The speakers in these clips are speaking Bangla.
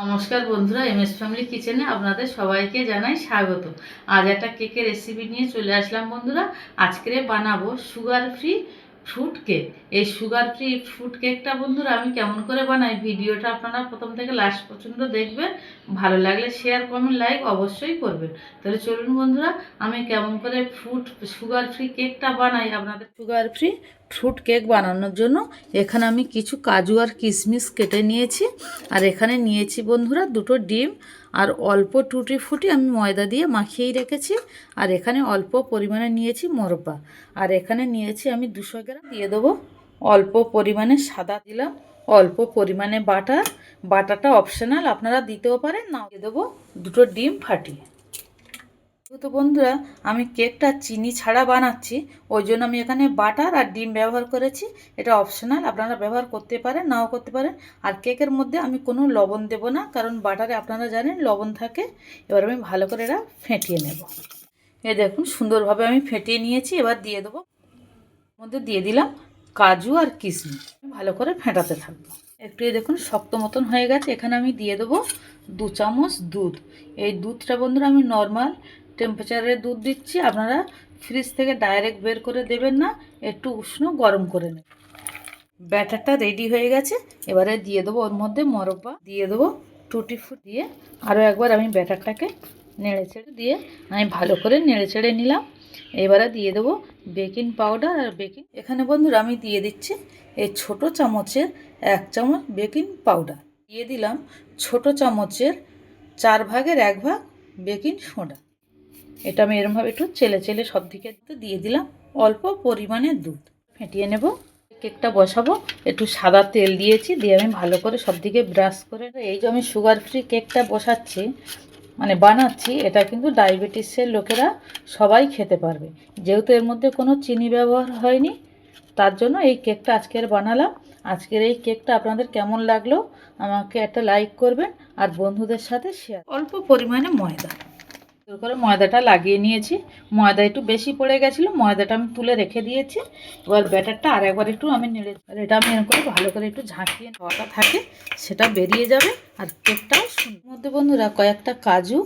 নমস্কার বন্ধুরা এম এস ফ্যামিলি কিচেনে আপনাদের সবাইকে জানাই স্বাগত। আজ একটা কেকের রেসিপি নিয়ে চলে আসলাম বন্ধুরা। আজকে বানাবো সুগার ফ্রি ফ্রুট কেক এই সুগার ফ্রি ফ্রুট কেকটা বন্ধুরা, আমি কেমন করে বানাই? ভিডিওটা আপনারা প্রথম থেকে লাস্ট পর্যন্ত দেখবেন। ভালো লাগলে শেয়ার কমেন্ট লাইক অবশ্যই করবেন। তাহলে চলুন বন্ধুরা, আমি কেমন করে ফ্রুট সুগার ফ্রি কেকটা বানাই আপনাদের? সুগার ফ্রি ফ্রুট কেক বানানোর জন্য এখানে আমি কিছু কাজু আর কিশমিশ কেটে নিয়েছি। আর এখানে নিয়েছি বন্ধুরা দুটো ডিম। আর অল্প টুটি ফুটি আমি ময়দা দিয়ে মাখিয়েই রেখেছি। আর এখানে অল্প পরিমাণে নিয়েছি মোরব্বা। আর এখানে নিয়েছি আমি দুশো গ্রাম দিয়ে দেবো। অল্প পরিমাণে সাদা দিলাম, অল্প পরিমাণে বাটার বাটারটা অপশনাল আপনারা দিতেও পারেন না দিয়ে দেবো দুটো ডিম ফাটিয়ে। তো বন্ধুরা, আমি কেকটা চিনি ছাড়া বানাচ্ছি, ওই জন্য আমি এখানে বাটার আর ডিম ব্যবহার করেছি। এটা অপশনাল আপনারা ব্যবহার করতে পারেন, নাও করতে পারেন। আর কেকের মধ্যে আমি কোনো লবণ দেব না, কারণ বাটারে আপনারা জানেন লবণ থাকে। এবার আমি ভালো করে এটা ফেটিয়ে নেব। এ দেখুন, সুন্দরভাবে আমি ফেটিয়ে নিয়েছি, এবার দিয়ে দেবো মধ্যে দিয়ে দিলাম কাজু আর কিশমিশ। ভালো করে ফেটাতে থাকব। একটু দেখুন শক্ত মতন হয়ে গেছে। এখানে আমি দিয়ে দেবো দু চামচ দুধ। এই দুধটা বন্ধুরা আমি নর্মাল টেম্পারেচারে দুধ দিচ্ছি। আপনারা ফ্রিজ থেকে ডাইরেক্ট বের করে দেবেন না। একটু উষ্ণ গরম করে নেবেন। ব্যাটারটা রেডি হয়ে গেছে। এবারে দিয়ে দেবো ওর মধ্যে মরব্বা। দিয়ে দেবো টুটি ফুট দিয়ে। আরও একবার আমি ব্যাটারটাকে নেড়ে ছেড়ে দিয়ে আমি ভালো করে নেড়ে ছেড়ে নিলাম। এবারে দিয়ে দেবো বেকিং পাউডার আর বেকিং এখানে বন্ধুরা আমি দিয়ে দিচ্ছি এই ছোট চামচের এক চামচ বেকিং পাউডার দিয়ে দিলাম ছোট চামচের চার ভাগের এক ভাগ বেকিং সোডা এটা আমি এরমভাবে একটু চেলে চেলে সব দিকে দিয়ে দিলাম অল্প পরিমাণে দুধ। ফেটিয়ে নেব। কেকটা বসাবো। একটু সাদা তেল দিয়েছি, দিয়ে আমি ভালো করে সব দিকে ব্রাশ করে এই যে আমি সুগার ফ্রি কেকটা বসাচ্ছি মানে বানাচ্ছি, এটা কিন্তু ডায়াবেটিসের লোকেরা সবাই খেতে পারবে। যেহেতু এর মধ্যে কোনো চিনি ব্যবহার হয়নি, তার জন্য এই কেকটা আজকের বানালাম। আজকের এই কেকটা আপনাদের কেমন লাগল আমাকে একটা লাইক করবেন আর বন্ধুদের সাথে শেয়ার অল্প পরিমাণে ময়দা। করে ময়দাটা লাগিয়ে নিয়েছি। ময়দা একটু বেশি পড়ে গেছিল, ময়দাটা আমি তুলে রেখে দিয়েছি। এবার ব্যাটারটা আর একবার একটু আমি নেড়ে এটা আমি এরকম করে ভালো করে একটু ঝাঁকিয়ে খাওয়াটা থাকে, সেটা বেরিয়ে যাবে আর কেকটাও সুন্দর। মধ্যে বন্ধুরা কয়েকটা কাজু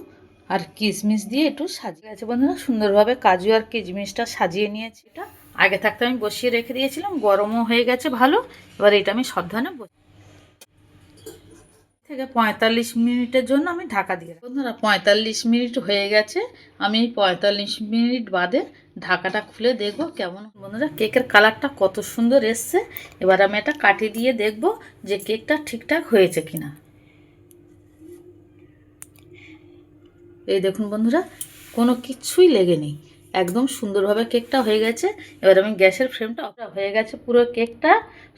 আর কিশমিশ দিয়ে একটু সাজিয়ে আছে বন্ধুরা, সুন্দরভাবে কাজু আর কিশমিশটা সাজিয়ে নিয়েছি এটা। আগে থাকতে আমি বসিয়ে রেখে দিয়েছিলাম, গরমও হয়ে গেছে ভালো। এবার এটা আমি সাবধানে থেকে পঁয়তাল্লিশ মিনিটের জন্য আমি ঢাকা দিয়ে বন্ধুরা, পঁয়তাল্লিশ মিনিট হয়ে গেছে। আমি পঁয়তাল্লিশ মিনিট বাদে ঢাকাটা খুলে দেখব কেমন। বন্ধুরা, কেকের কালারটা কত সুন্দর এসছে। এবার আমি এটা কাটি দিয়ে দেখব যে কেকটা ঠিকঠাক হয়েছে কিনা। এই দেখুন বন্ধুরা, কোনো কিছুই লেগে নেই। একদম সুন্দরভাবে কেকটা হয়ে গেছে। এবার আমি গ্যাসের ফ্রেমটা হয়ে গেছে পুরো কেকটা।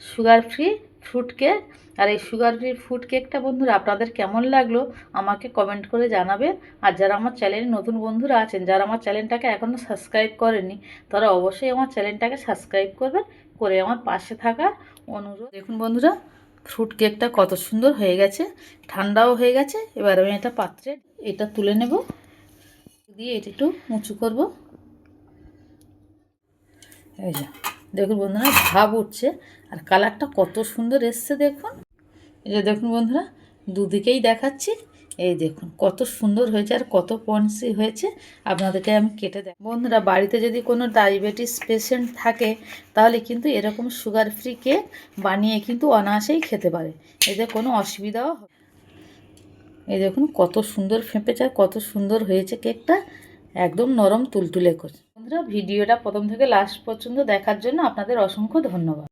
Sugar free fruit cake. আর এই সুগার ফ্রি ফ্রুট কেকটা বন্ধুরা, আপনাদের কেমন লাগল আমাকে কমেন্ট করে জানাবেন। আর যারা আমার চ্যানেলে নতুন বন্ধুরা আছেন, যারা আমার চ্যানেলটাকে এখনও সাবস্ক্রাইব করেনি তারা অবশ্যই আমার চ্যানেলটাকে সাবস্ক্রাইব করবেন, করে আমার পাশে থাকার অনুরোধ। দেখুন বন্ধুরা, ফ্রুট কেকটা কত সুন্দর হয়ে গেছে, ঠান্ডাও হয়ে গেছে। এবার আমি এটা পাত্রে এটা তুলে নেব। দিয়ে এটা একটু উঁচু করব। এই যা, দেখুন বন্ধুরা, ভাব উঠছে। আর কালারটা কত সুন্দর এসছে দেখুন। এই যে দেখুন বন্ধুরা, দুদিকেই দেখাচ্ছি। এই দেখুন, কত সুন্দর হয়েছে আর কত পন্সি হয়েছে। আপনাদেরকে আমি কেটে দেখ বন্ধুরা, বাড়িতে যদি কোনো ডায়াবেটিস পেশেন্ট থাকে, তাহলে কিন্তু এরকম সুগার ফ্রি কেক বানিয়ে কিন্তু অনায়াসেই খেতে পারে। এতে কোনো অসুবিধাও হবে এই দেখুন, কত সুন্দর ফেঁপেছে আর কত সুন্দর হয়েছে কেকটা, একদম নরম তুলতুলে করছে। বন্ধুরা, ভিডিওটা প্রথম থেকে লাস্ট পর্যন্ত দেখার জন্য আপনাদের অসংখ্য ধন্যবাদ।